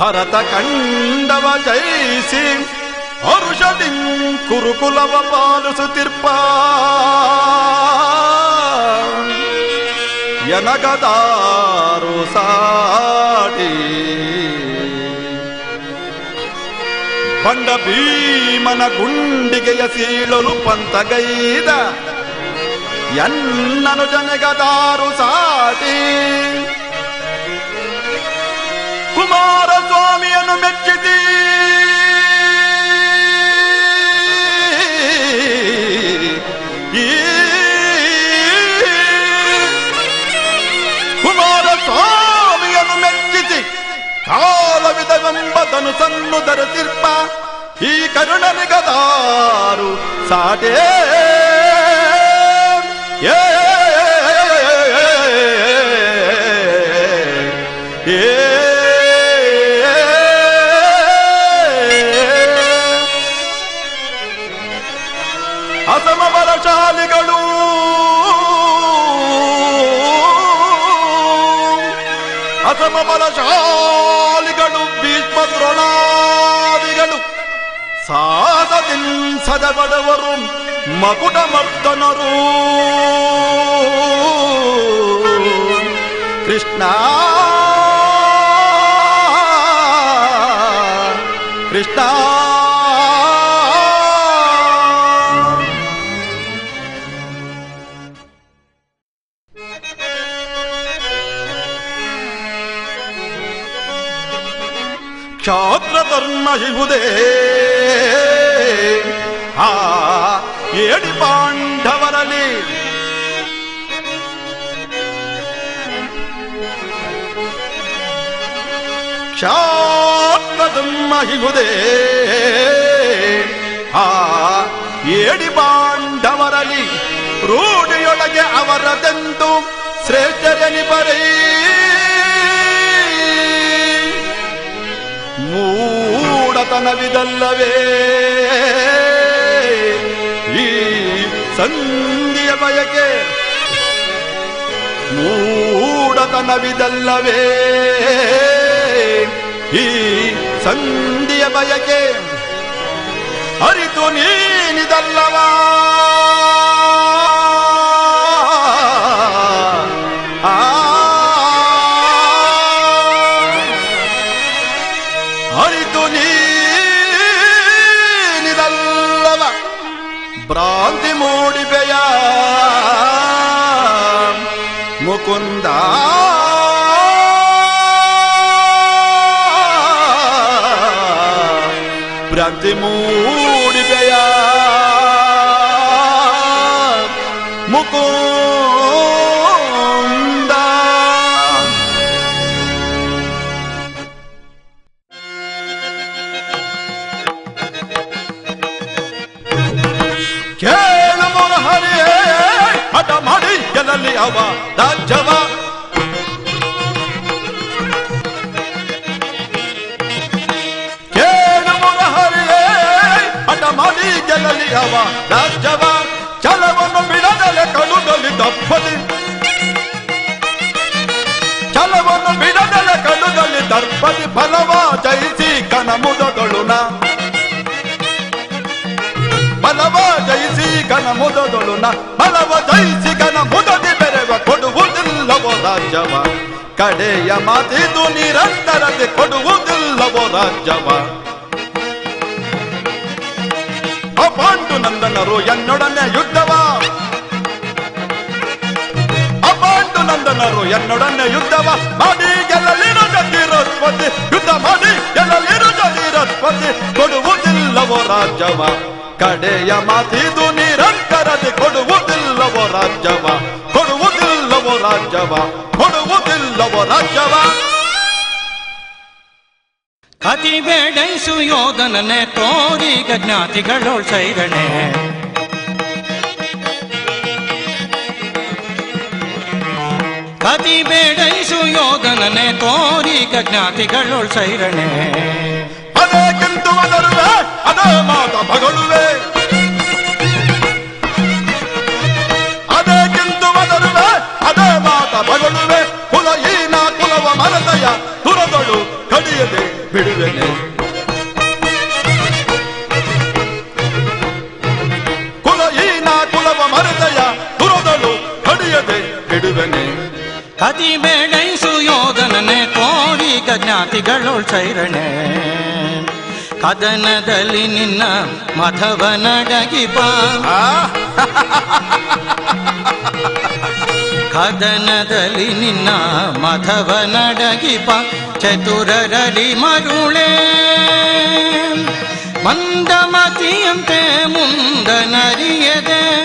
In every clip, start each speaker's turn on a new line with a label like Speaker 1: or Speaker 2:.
Speaker 1: ಭರತ ಕಂಡವ ಜಯಿಸಿ, ಹರುಷದಿಂ ಕುರುಕುಲವ ಪಾಲಿಸುತ್ತಿರ್ಪ ಯನಗದಾರು ಸಾಡಿ. ಬಂಡ ಭೀಮನ ಗುಂಡಿಗೆಯ ಸೀಳಲು ಪಂತಗೈದ ಎನ್ನನು ಜನಗದಾರು ಸಾಟಿ ಕುಮಾರಸ್ವಾಮಿಯನ್ನು ಕುಮಾರ ಕುಮಾರಸ್ವಾಮಿಯನ್ನು ಮೆಚ್ಚಿಸಿ. ಕಾಲವಿದವೆಂಬದನು ಸನ್ನು ಧರಿಸಿರ್ಪ. ಈ ಕರುಣನಿಗದಾರು ಸಾಟೇ. ಏ ಅಸಮ ಬಲಶಾಲಿಗಳು ಭೀಷ್ಮ ದ್ರೋಣಾದಿಗಳು ಸಾಧದಿನ್ ಸದಬಡವರು ಮಕುಟ ಮರ್ದನರು ಕೃಷ್ಣ ಕೃಷ್ಣ ಕ್ಷಾತ್ರ ಧರ್ಮ ಇವುದೇ ಆ ಏಡಿ ಪಾಂಡವರಲ್ಲಿ. ಕ್ಷಾತ್ರ ಧರ್ಮ ಇವುದೇ ಆ ಏಡಿ ಪಾಂಡವರಲ್ಲಿ. ರೂಢಿಯೊಳಗೆ ಅವರದೆಂದು ಶ್ರೇಷ್ಠರೆನಿಬರೇ ಮೂಡತನವಿದಲ್ಲವೇ ಈ ಸಂಧಿಯ ಬಯಕೆ ಮೂಡತನವಿದಲ್ಲವೇ ಈ ಸಂಧಿಯ ಬಯಕೆ ಅರಿತು ನೀನಿದಲ್ಲವಾ? முகுந்தா ਭ੍ਰੰਤੀ ਮੂੜ ਗਿਆ ਮੁਕੋ ಮಾಡಿ ಗೆಲ್ಲಲಿ ಅವ ರಾಜ್ಯವ ಕೇಳು ಹರಿಯೇ ಹಠ ಮಾಡಿ ಗೆಲ್ಲಲಿ ಅವ ರಾಜ್ಯವ ಛಲವನ್ನು ಬಿಡದಲೆ ಕಳುಗಲಿ ತಪ್ಪಲಿ ರಾಜ್ಯವ. ಕಡೆಯ ಮಾತಿದು ನಿರಂತರತೆ ಕೊಡುವುದಿಲ್ಲವೋ ರಾಜ್ಯವ. ಅಪಾಂಡು ನಂದನರು, ಎನ್ನೊಡನೆ ಯುದ್ಧವ. ಅಪಾಂಡು ನಂದನರು, ಎನ್ನೊಡನೆ ಯುದ್ಧವ. ಮಾಡಿ ಗೆಲ್ಲಲಿರು ಜತಿರಸ್ಪತಿ ಯುದ್ಧ ಮಾಡಿ ಗೆಲ್ಲಲಿರು ಜತಿರಸ್ಪತಿ ಕೊಡುವುದಿಲ್ಲವೋ ರಾಜ್ಯವ. ಕಡೆಯ ಮಾತಿದು ನಿರಂತರತೆ ಕೊಡುವುದಿಲ್ಲವೋ ರಾಜ್ಯವ. ಕೊಡುವುದಿಲ್ಲವೋ ರಾಜ್ಯವ ಕೊಡುವುದಿಲ್ಲವೋ ರಾಜ್ಯವ.
Speaker 2: ಅತಿ ಬೇಡೈಸು ಯೋಧನನೆ ತೋರಿಗ ಜ್ಞಾತಿಗಳು ಸೈರಣೆ. ಕತಿ ಬೇಡೈಸು ಯೋಧನನೆ ತೋರಿಗ ಜ್ಞಾತಿಗಳು ಸೈರಣೆ.
Speaker 1: ಅದೇಕೆಂದು ಅದರುವೆ ಅದೇ ಮಾತ ಬಗಳುವೆ.
Speaker 2: ಸೈರಣೆ ಕದನದಲ್ಲಿ ನಿನ್ನ ಮಧವನಡಗಿಪ
Speaker 1: ಬಾ.
Speaker 2: ಕದನದಲ್ಲಿ ನಿನ್ನ ಮಾಧವನಡಗಿ ಬಾ. ಚತುರರಲಿ ಮರುಳೇ. ಮಂದಮತಿಯಂತೆ ಮುಂದನರಿಯದೆ.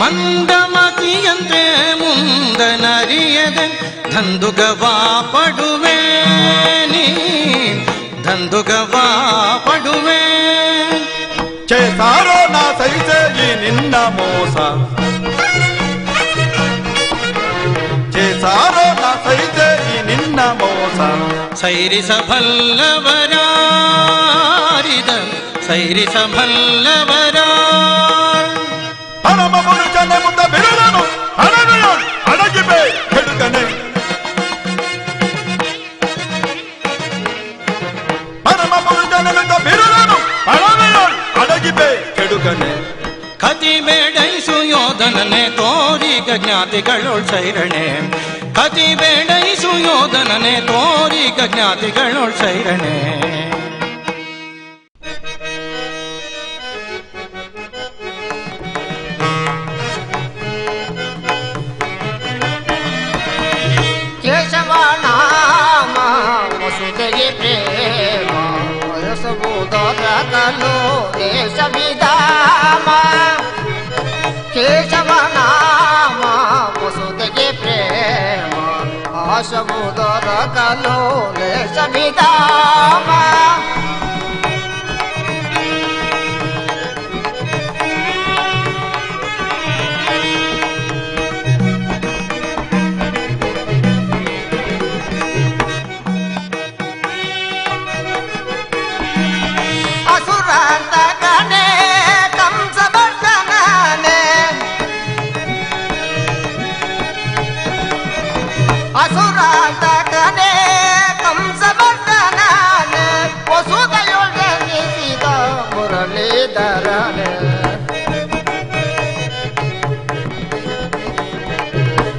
Speaker 2: ಮಂದಮತಿಯಂತೆ ಮುಂದನರಿಯದೆ. దందుగవా పడువేని దందుగవా పడువే.
Speaker 1: చేసారో నా సైతే నిన్న మోస. చేసారో నా సైతే నిన్న మోస. సైరి సఫల్లవరారిద సైరి సఫల్లవరా పరమ పురుష ముద్ద బిరు ಕನಲಿಂದ ಬಿರುದನು ಅಡಗಿಬೆ. ಕೆಡುಕನೆ
Speaker 2: ಕತಿ ಬೇಡೈಸು ಯೋಧನನೆ ತೋರಿಗ ಜ್ಞಾತಿಗಳು ಶೈರಣೆ ಕತಿ ಬೇಡೈಸು ಯೋಧನನೆ ತೋರಿಗ
Speaker 3: ಜ್ಞಾತಿಗಳು ಶೈರಣೆ జగను దేశవిధామ కేశవనామ వసుదకి ప్రేమ ఆశముదర కలో దేశవిధామ